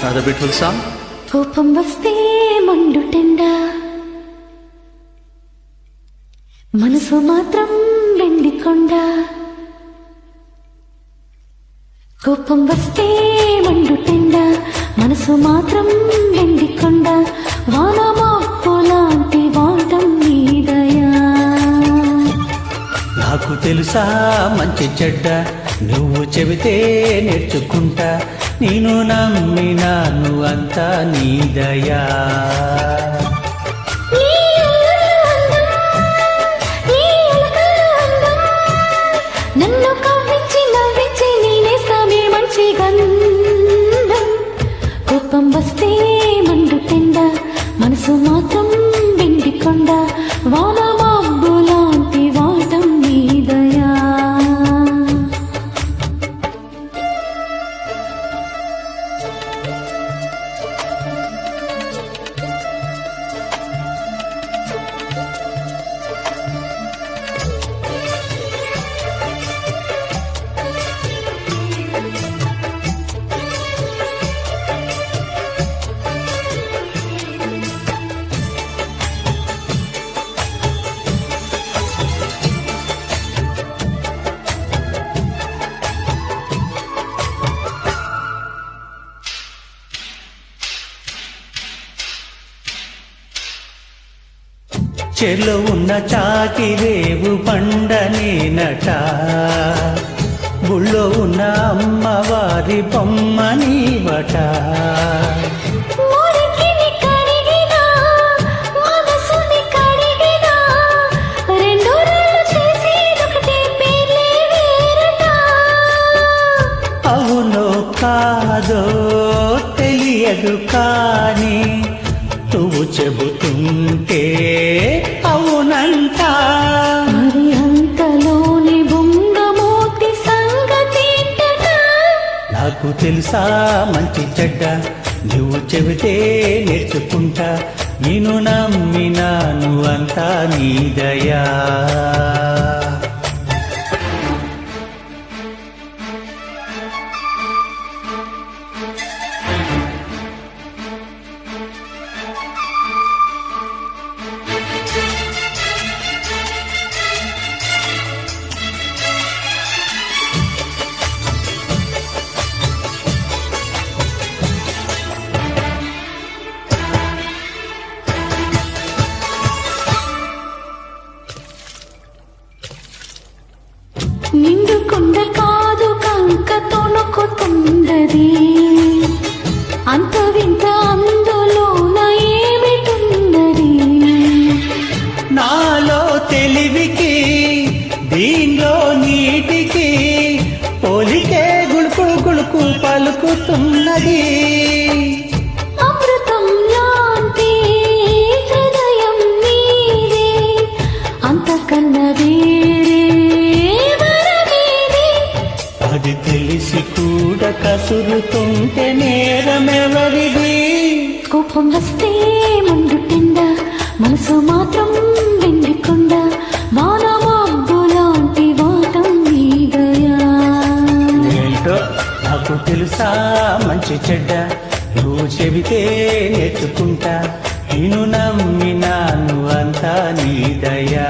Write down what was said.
another beautiful song. కోపం వస్తే మండుటెండ మనసు మాత్రం వెండి కొండ కోపం వస్తే మండుటెండ మనసు మాత్రం వెండి కొండ వానమాపు లాంటి వాటం నీదయా నాకు తెలుసా మంచి చెడ్డ నువ్వు చెబితే నేర్చుకుంటా నేను నమ్మినాను అంతా నీ దయా. నీ అల్లరి అందం, నన్ను కవ్వించి నవ్వించి నేనేస్తామే మంచి గంధం. కోపం వస్తే మనసు మా చెలో ఉన్న చాకిరేవు పండనేనట గుళ్ళో ఉన్న అమ్మవారి బొమ్మ నీవట. అవునో కాదో తెలియదు కానీ నువ్వు చెబుతుంటే అవునంట మరి అంతలోని బొంగమూర్తి సంగతేంటట? నాకు తెలుసా మంచి చెడ్డ నువ్వు చెబితే నేర్చుకుంటా. నేను నమ్మినాను అంతా నీ దయా. గుడుకు పలుకుతున్నది. అమృతం లాంటి హృదయం నీదే అంతకన్నా వేరే వరమేది? అది తెలిసి కూడా కసురుతుంటే నేరమెవరిది? కోపం వస్తే మండుటెండ మనసు మాత్రం తెలుసా? మంచి చెడ్డ నువ్వు చెబితే నేర్చుకుంటా. నేను నమ్మినాను అంతా నీ దయా.